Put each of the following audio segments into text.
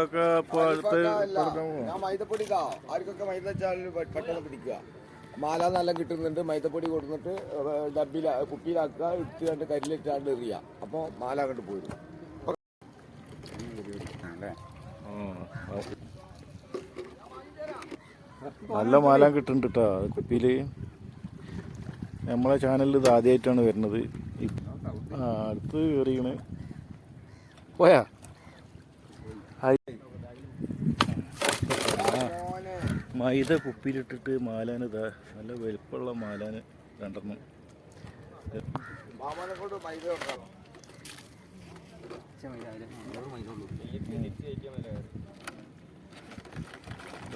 അടുത്ത് കൊടുക്കാൻ. ഞാൻ മൈദപ്പൊടി ഇതാ ആർക്കൊക്കെ മൈദ വെച്ചാൽ പെട്ടെന്ന് പിടിക്കുക. മാല നല്ല കിട്ടുന്നുണ്ട്. മൈദപ്പൊടി കൊടുത്തിട്ട് ഡബില കുപ്പിയിലാക്കുക. ഇട്ട് കണ്ട് കരിലിട്ടാണ്ട് എറിയുക അപ്പോൾ മാല കണ്ട് പോയി നല്ല മാല കിട്ടുന്നുണ്ട് കേട്ടോ കുപ്പിയിൽ നമ്മളെ ചാനലിൽ ഇത് ആദ്യമായിട്ടാണ് വരുന്നത്. അടുത്ത് കയറിയാണ് പോയാ ഹായ്. ആ, മൈദ കുപ്പിയിലിട്ടിട്ട് മാലാന് ഇതാ നല്ല വലുപ്പമുള്ള മാലാന് രണ്ടെണ്ണം.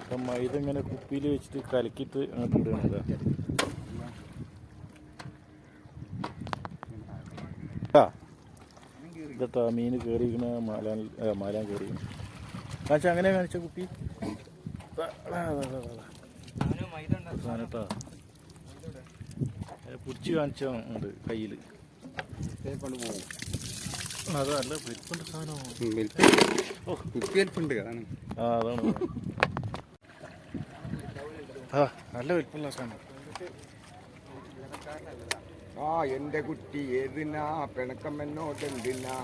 ഇപ്പം മൈദ ഇങ്ങനെ കുപ്പിയിൽ വെച്ചിട്ട് കലക്കിട്ട് അങ്ങോട്ട് ഇടുകയാണ് ഇതാ. മീൻ കയറിയിരിക്കണ മാലാൻ മാലാൻ കയറി കാണിച്ചാൽ അങ്ങനെ കാണിച്ച കുപ്പി. സാധനട്ടാ. പിടിച്ച് കാണിച്ച ഉണ്ട് കയ്യിൽ അതല്ല വലിപ്പുണ്ട് സാധനം. ആ അതാണ്. ആ നല്ല വലിപ്പമുള്ള സാധനം. ആ എന്റെ കുട്ടി ഏതിനാ? പിണക്കം എന്നോട്ട് എന്തിനാ?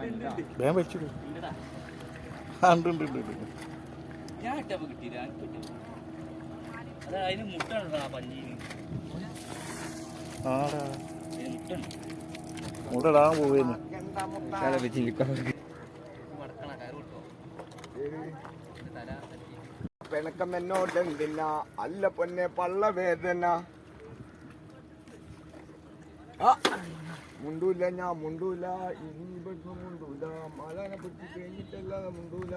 വേഗം വെച്ചിടൂ ആ ഉണ്ട് ഉണ്ട് ഉണ്ട് ഉണ്ട്. ഞാൻ ഇട്ടപ്പോ കിട്ടിയില്ല എനിക്ക് കിട്ടി അത് അതിന് മുട്ടാണ് ആ പഞ്ഞീന്. ആടാ. അതിന് മുട്ടുണ്ട് മുടടാൻ പോവേന്ന്. പിണക്കം എന്നോട്ട് എന്തിനാ അല്ല പൊന്നെ പള്ള വേദന ആ, മുണ്ടൂല ഞാൻ മുണ്ടൂല ഇനി ഇവിടുന്ന് മുണ്ടൂല. മലനെ പറ്റി കഴിഞ്ഞിട്ടല്ലാതെ മുണ്ടൂല.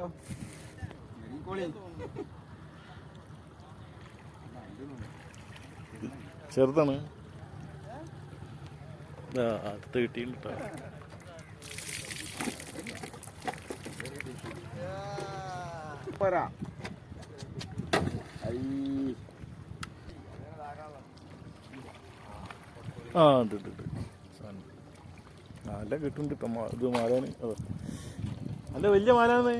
ചെറുതാണ്. ആ അടുത്ത് കിട്ടിയിട്ടാ പറ. ഐ. ആ ഉണ്ട് ഉണ്ട്. നല്ല കിട്ടുന്നുണ്ട് കേട്ടോ ഇത് മാലാന് അതെ. നല്ല വലിയ മാലാന്ന്.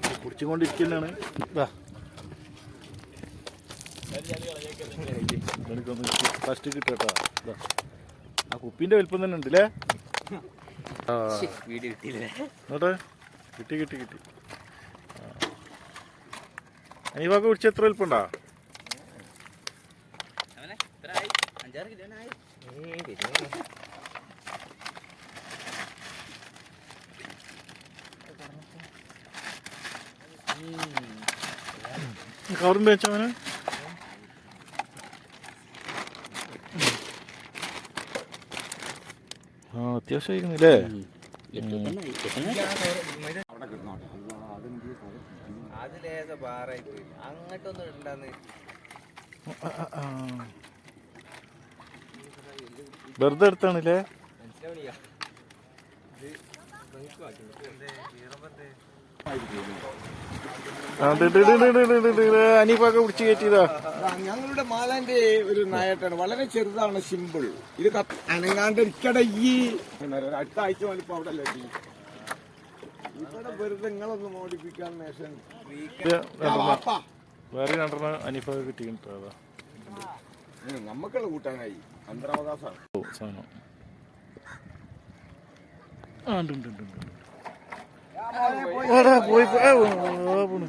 ഇത് കുടിച്ചുകൊണ്ടിരിക്കുന്നതാണ്. ഇതാ ഫസ്റ്റ് കിട്ടട്ടോ ഇതാ ആ കുപ്പിന്റെ വലിപ്പം തന്നെ ഉണ്ട് അല്ലേ എന്നിട്ട്? കിട്ടി കിട്ടി കിട്ടി. അനിവാക്ക കുടിച്ച എത്ര വലിപ്പമുണ്ടാ കവറും വെച്ചവന് അത് ലേസ ബാറായി പോയി അങ്ങോട്ടൊന്നും ഇടണ്ടെന്ന് വെറുതെ എടുത്താണല്ലേ? മനസ്സിലാവണില്ല അനീപ്പൊക്കെ പിടിച്ച് കയറ്റിയതാ. ആ, ഞങ്ങളുടെ മാലാന്റെ ഒരു നായട്ടാണ്. വളരെ ചെറുതാണ് സിമ്പിൾ. ഇത് അനങ്ങാണ്ട് ഇരിക്കട ഈ അടുത്ത ആഴ്ച വലിപ്പം അവിടെ അല്ലേ. ഇവിടെ വെറുതെ നിങ്ങളൊന്ന് മോഡിഫിക്കാൻ മേശൻ വേറെ രണ്ടെണ്ണം അനീഫൊക്കെ കിട്ടിയിട്ടോ അതാ. നമ്മക്കുള്ള കൂട്ടാനായി. അന്തരാവകാശമാണ്. ഓ സാധനം. ആ ഉണ്ട് ഉണ്ട് ഉണ്ട്. ഉണ്ട് എടാ, പോയി പോയി. ആ, ആ, പോണു.